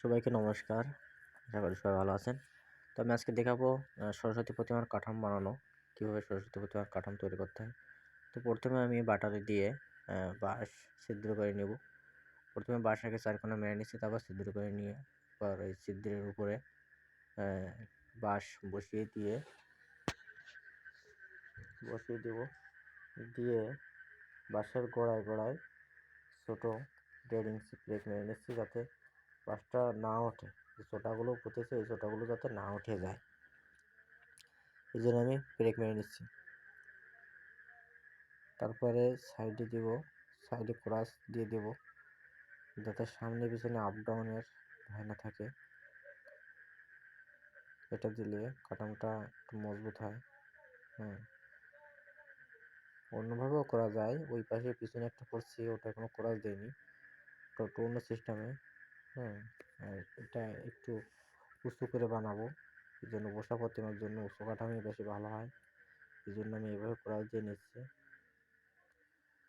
সবাইকে নমস্কার। আশা করি সবাই ভালো আছেন। তো আমি আজকে দেখাবো সরস্বতী প্রতিমার কাঠাম বানানো। কীভাবে সরস্বতী প্রতিমার কাঠাম তৈরি করতে হয়? তো প্রথমে আমি বাটারে দিয়ে বাঁশ ছিদ্র করে নেব। প্রথমে বাঁশটাকে চারকোনা মেরে নিচ্ছি, তারপর ছিদ্র করে নিয়ে, পর ওই ছিদ্রের উপরে বাঁশ বসিয়ে দিয়ে, বসিয়ে দেব। দিয়ে বাঁশের গোড়ায় গোড়ায় ছোটো দেড় ইঞ্চি প্লেট মেরে নিচ্ছি যাতে বাঁশটা না ওঠে। যে চোটাগুলো পুঁতেছে ওই চোটাগুলো যাতে না উঠে যায়। এই জন্য আমি ব্রেক মেরে নিচ্ছি। তারপরে সাইডে দিব সাইডে ক্রাস দিয়ে দেব। যাতে সামনে পিছনে আপ ডাউনের ভয় না থাকে। এটা দিলে কাটামটা একটু মজবুত হয়। হ্যাঁ অন্যভাবেও করা যায়। ওই পাশে পিছনে একটা করছি, ওটা কোনো ক্রাস দেয়নি। একটু অন্য সিস্টেমে হ্যাঁ আর এটা একটু উঁচু করে বানাবো। এই জন্য বসা প্রতিমার জন্য উঁচু কাঠামোই বেশি ভালো হয়। এই জন্য আমি এইভাবে কোরাস দিয়ে নিচ্ছি।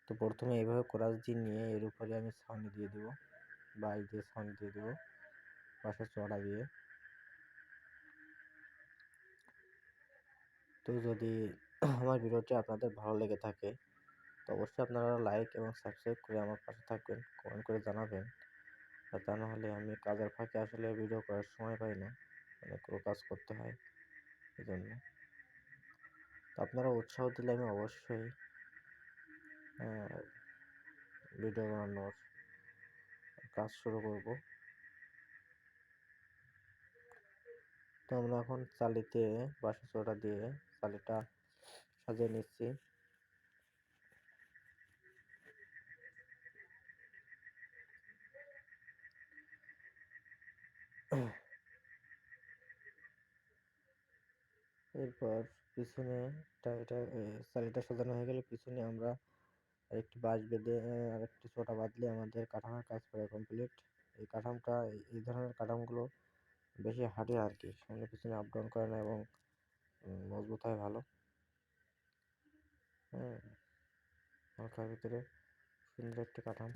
তো প্রথমে এইভাবে কোরাস দিয়ে নিয়ে এর উপরে আমি ছাউনি দিয়ে দেবো বাই দিয়ে ছাউনি দিয়ে দেবো, পাশে চড়া দিয়ে। তো যদি আমার ভিডিওটি আপনাদের ভালো লেগে থাকে, তো অবশ্যই আপনারা লাইক এবং সাবস্ক্রাইব করে আমার পাশে থাকবেন, কমেন্ট করে জানাবেন। আর তা নাহলে আমি কাজের ফাঁকে আসলে ভিডিও করার সময় পাই না। অনেকগুলো কাজ করতে হয় এই জন্য আপনারা উৎসাহ দিলে আমি অবশ্যই ভিডিও বানানোর কাজ শুরু করব। তো আমরা এখন চালিতে বাসা চোটা দিয়ে চালিটা সাজিয়ে নিচ্ছি। এরপর পিছনে এটা চালিটা সাজানো হয়ে গেলে পিছনে আমরা আরেকটি বাঁশ বেঁধে আরেকটি ছোটা বাঁধলে আমাদের কাঠামোর কাজ প্রায় কমপ্লিট এই কাঠামটা, এই ধরনের কাঠামোগুলো বেশি হাঁটে আর কি সামনে পিছনে আপ ডাউন করে না এবং মজবুত হয় ভালো। হ্যাঁ হালকার ভিতরে সুন্দর একটি কাঠাম।